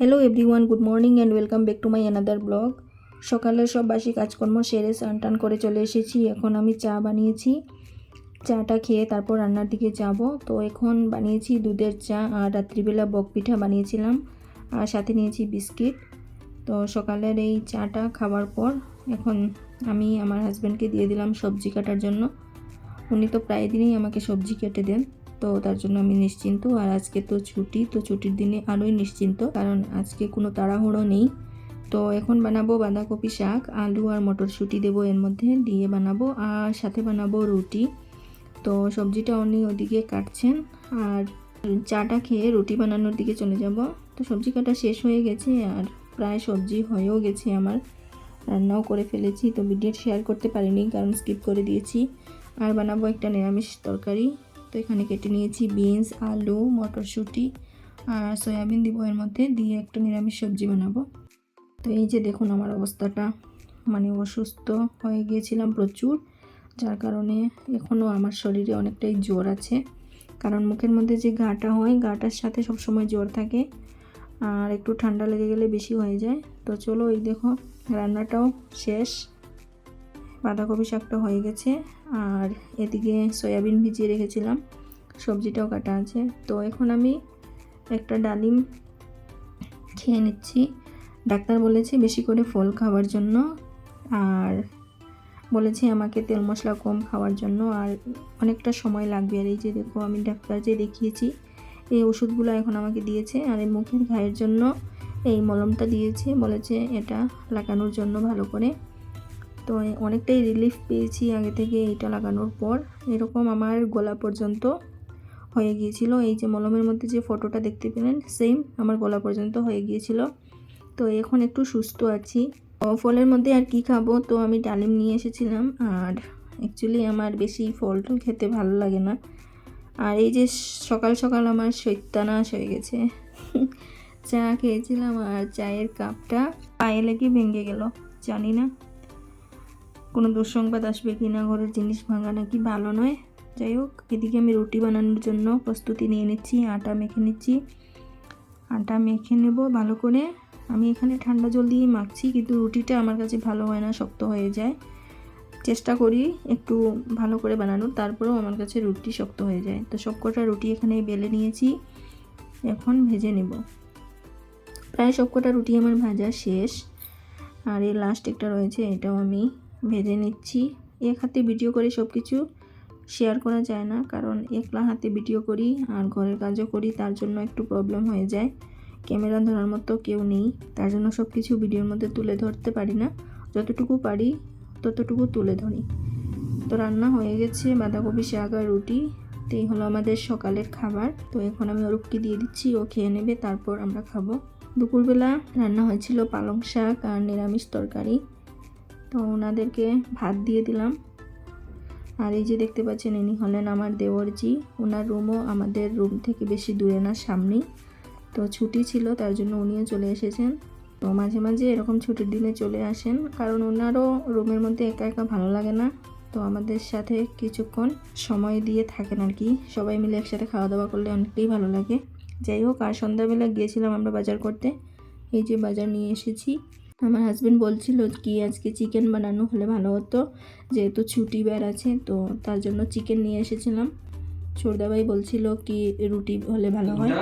Hello everyone good morning and welcome back to my another blog সকালের সব বাসি কাজকর্ম সেরে স্নান করে চলে এসেছি। এখন আমি চা বানিয়েছি। চাটা খেয়ে তারপর রান্নার দিকে যাব। তো এখন বানিয়েছি দুধের চা আর রাত্রিবেলা বক পিঠা বানিয়েছিলাম আর সাথে নিয়েছি বিস্কিট। তো সকালের এই চাটা খাওয়ার পর এখন আমি আমার হাজব্যান্ডকে দিয়ে দিলাম সবজি কাটার জন্য। উনি তো প্রায় দিনই আমাকে সবজি কেটে দেন। তো তার জন্য আমি নিশ্চিন্ত। আর আজকে তো ছুটি, তো ছুটির দিনে আরোই নিশ্চিন্ত, কারণ আজকে কোনো তাড়াহুড়ো নেই। তো এখন বানাবো বাঁধাকপি শাক, আলু আর মটরশুঁটি দেবো এর মধ্যে, দিয়ে বানাবো আর সাথে বানাবো রুটি। তো সবজিটা উনি ওদিকে কাটছেন, আর চাটা খেয়ে রুটি বানানোর দিকে চলে যাব। তো সবজি কাটা শেষ হয়ে গেছে, আর প্রায় সবজি হয়েও গেছে আমার। রান্নাও করে ফেলেছি, তো ভিডিও শেয়ার করতে পারিনি, কারণ স্কিপ করে দিয়েছি। আর বানাবো একটা নিরামিষ তরকারি। তো এখানে কেটে নিয়েছি বিনস, আলু, মটরশুঁটি আর সয়াবিন দিব এর মধ্যে, দিয়ে একটা নিরামিষ সবজি বানাবো। তো এই যে দেখুন আমার অবস্থাটা মানে অসুস্থ হয়ে গিয়েছিলাম প্রচুর, যার কারণে এখনও আমার শরীরে অনেকটাই জ্বর আছে। কারণ মুখের মধ্যে যে ঘাটা হয় ঘাটার সাথে সবসময় জ্বর থাকে আর একটু ঠান্ডা লেগে গেলে বেশি হয়ে যায়। তো চলো এই দেখো, রান্নাটাও শেষ। বাঁধাকপি শাকটা হয়ে গেছে আর এদিকে সয়াবিন ভিজিয়ে রেখেছিলাম। সবজিটাও কাটা আছে। তো এখন আমি একটা ডালিম খেয়ে নিচ্ছি। ডাক্তার বলেছে বেশি করে ফল খাওয়ার জন্য আর বলেছে আমাকে তেল মশলা কম খাওয়ার জন্য আর অনেকটা সময় লাগবে। আর এই যে দেখো, আমি ডাক্তার যে দেখিয়েছি, এই ওষুধগুলো এখন আমাকে দিয়েছে আর এই মুখের ঘায়ের জন্য এই মলমটা দিয়েছে। বলেছে এটা লাগানোর জন্য ভালো করে। তো অনেকটাই রিলিফ পেয়েছি আগে থেকে এইটা লাগানোর পর। এরকম আমার গলা পর্যন্ত হয়ে গিয়েছিল। এই যে মলমের মধ্যে যে ফটোটা দেখতে পেলেন সেম আমার গলা পর্যন্ত হয়ে গিয়েছিল। তো এখন একটু সুস্থ আছি। ফলের মধ্যে আর কি খাব? তো আমি ডালিম নিয়ে এসেছিলাম। আর অ্যাকচুয়ালি আমার বেশি ফল টল খেতে ভালো লাগে না। আর এই যে সকাল সকাল আমার শৈত্যানাশ হয়ে গেছে। চা খেয়েছিলাম আর চায়ের কাপটা পায়ে লেগে ভেঙে গেল। জানি না। কোনো দুঃসংবাদ আসবে কি না, ঘরের জিনিস ভাঙা নাকি ভালো নয়? যাই হোক, এদিকে আমি রুটি বানানোর জন্য প্রস্তুতি নিয়ে নিচ্ছি, আটা মেখে নিচ্ছি। আটা মেখে নেব ভালো করে। আমি এখানে ঠান্ডা জল দিয়ে মাখছি, কিন্তু রুটিটা আমার কাছে ভালো হয় না, শক্ত হয়ে যায়। চেষ্টা করি একটু ভালো করে বানানোর, তারপরেও আমার কাছে রুটি শক্ত হয়ে যায়। তো সবকটা রুটি এখানে বেলে নিয়েছি, এখন ভেজে নেব। প্রায় সবকটা রুটি আমার ভাজা শেষ। আর এই লাস্ট একটা রয়েছে, এটাও আমি ভেজে নিচ্ছি। এক হাতে ভিডিও করে সব কিছু শেয়ার করা যায় না, কারণ একলা হাতে ভিডিও করি আর ঘরের কাজও করি, তার জন্য একটু প্রবলেম হয়ে যায়। ক্যামেরা ধরার মতো কেউ নেই, তার জন্য সব কিছু ভিডিওর মধ্যে তুলে ধরতে পারি না। যতটুকু পারি, ততটুকু তুলে ধরি। তো রান্না হয়ে গেছে, বাঁধাকপি, শাক আর রুটি। তো এই হলো আমাদের সকালের খাবার। তো এখন আমি অরূপকে দিয়ে দিচ্ছি, ও খেয়ে নেবে, তারপর আমরা খাব। দুপুরবেলা রান্না হয়েছিল পালং শাক আর নিরামিষ তরকারি। তো ওনাদেরকে ভাত দিয়ে দিলাম। আর এই যে দেখতে পাচ্ছেন, ইনি হলেন আমার দেওরজি ওনার রুমও আমাদের রুম থেকে বেশি দূরে না, সামনেই। তো ছুটি ছিল, তার জন্য উনিও চলে এসেছেন। তো মাঝে মাঝে এরকম ছুটির দিনে চলে আসেন, কারণ ওনারও রুমের মধ্যে একা একা ভালো লাগে না। তো আমাদের সাথে কিছুক্ষণ সময় দিয়ে থাকেন আর কি। সবাই মিলে একসাথে খাওয়া দাওয়া করলে অনেকটাই ভালো লাগে। যাই হোক, আর সন্ধ্যাবেলা গিয়েছিলাম আমরা বাজার করতে। এই যে বাজার নিয়ে এসেছি। আমার হাজব্যান্ড বলছিল কি আজকে চিকেন বানানো হলে ভালো হতো। যেহেতু ছুটি বের আছে তো তার জন্য চিকেন নিয়ে এসেছিলাম। ছোটদাবাই বলছিল কি রুটি হলে ভালো হয়।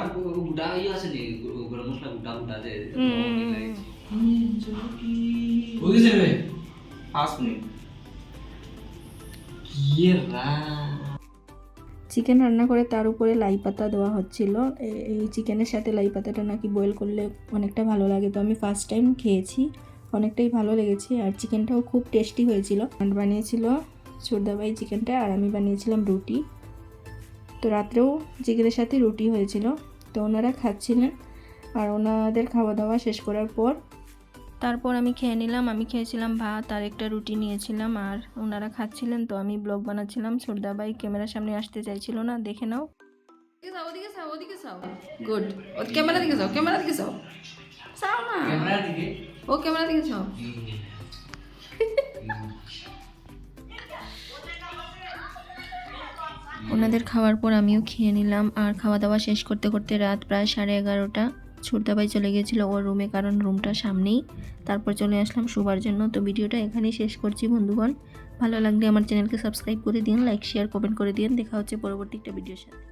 গোটা চিকেন রান্না করে তার উপরে লাই পাতা দেওয়া হচ্ছিল। এই চিকেনের সাথে লাই পাতাটা নাকি বয়েল করলে অনেকটা ভালো লাগে। তো আমি ফার্স্ট টাইম খেয়েছি, অনেকটাই ভালো লেগেছে। আর চিকেনটাও খুব টেস্টি হয়েছিল। আর বানিয়েছিল ছোটদাবাই চিকেনটা আর আমি বানিয়েছিলাম রুটি। তো রাত্রেও চিকেনের সাথে রুটি হয়েছিল। তো ওনারা খাচ্ছিলেন। আর ওনাদের খাওয়া দাওয়া শেষ করার পর তারপর আমি খেয়ে নিলাম আমি খেয়েছিলাম ভাত আর একটা রুটি নিয়েছিলাম আর ওনারা খাচ্ছিলেন তো আমি ব্লগ বানাচ্ছিলাম। ছোটদাবাই ক্যামেরার সামনে আসতে চাইছিল না দেখে নাও। ওদিকে যাও ওদিকে যাও গুড ক্যামেরা দিকে যাও ক্যামেরা দিকে যাও। যাও না। ও ক্যামেরা দিকে যাও। ওনাদের খাওয়ার পর আমিও খেয়ে নিলাম আর খাওয়া দাওয়া শেষ করতে করতে রাত প্রায় সাড়ে এগারোটা। ছোটদাবাই চলে গিয়েছিল ওর রুমে, কারণ রুমটা সামনেই। তারপর চলে আসলাম শোবার জন্য। তো ভিডিওটা এখানেই শেষ করছি বন্ধুগণ। ভালো লাগলে আমার চ্যানেলকে সাবস্ক্রাইব করে দিন, লাইক শেয়ার কমেন্ট করে দিন। দেখা হচ্ছে পরবর্তী একটা ভিডিওর সাথে।